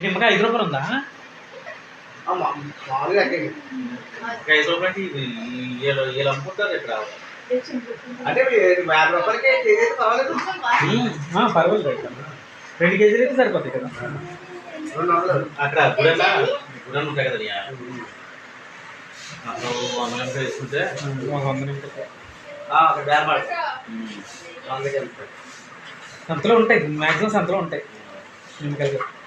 నిమ్మకాయ ఐదు రూపాయలు ఉందా? ఐదు రూపాయలకి వీళ్ళు వీళ్ళు అమ్ముకుంటారు ఇక్కడ? అంటే యాభై రూపాయలకి కేజీ అయితే పర్వాలేదు. ఆ, పర్వాలేదు అయితే. రెండు కేజీలు అయితే సరిపోతాయి కదా. రెండు వందలు. అక్కడ గుడన్న గుడన్న ఉంటాయి కదా అక్కడ వంద నిమిషాలు వేసుకుంటే వంద బేరమాడు. సంతలో ఉంటాయి. మ్యాక్సిమం సంతలో ఉంటాయి. నిమ్మకాయలు.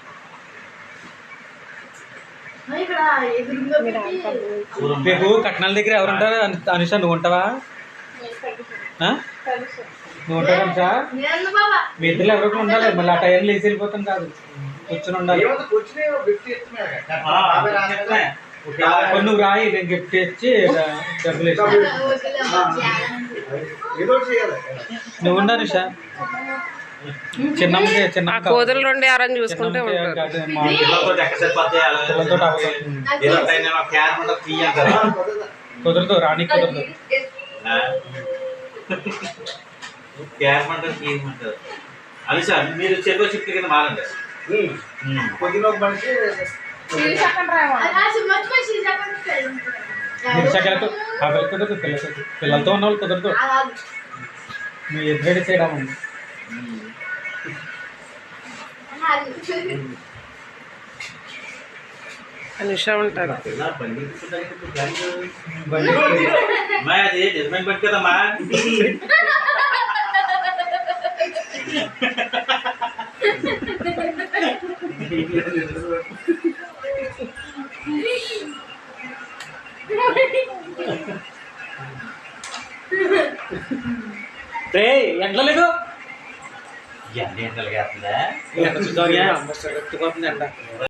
రేపు కట్నాల దగ్గర ఎవరు ఉంటారు అను- అనుష నువ్వు ఉంటావా? ఆ? నువ్వు ఉంటావు అనుష? నేను బాబా మీ ఇద్దరు ఎవరో ఒకరు ఉండాలి. మళ్ళీ ఆ టైంలో వేసి వెళ్ళిపోతాం కాదు. కూర్చొని ఉండాలి. నువ్వు రాయి నేను గిఫ్ట్ ఇచ్చి డబ్బులు నువ్వు ఉండా అనుష. చిన్న కోతులు రెండు ఎవరని చూసుకుంటే ఉంటారు. అంటారు? కుదరదు అది సార్ మీరు కింద మారండి. కుదరదు పిల్లలతో పిల్లలతో ఉన్న వాళ్ళు కుదరదు. మీ ఇద్దరు డిసైడ్ అవ్వండి అనుష ఉంటారు బండి కూర్చోడానికి రే ఎండలో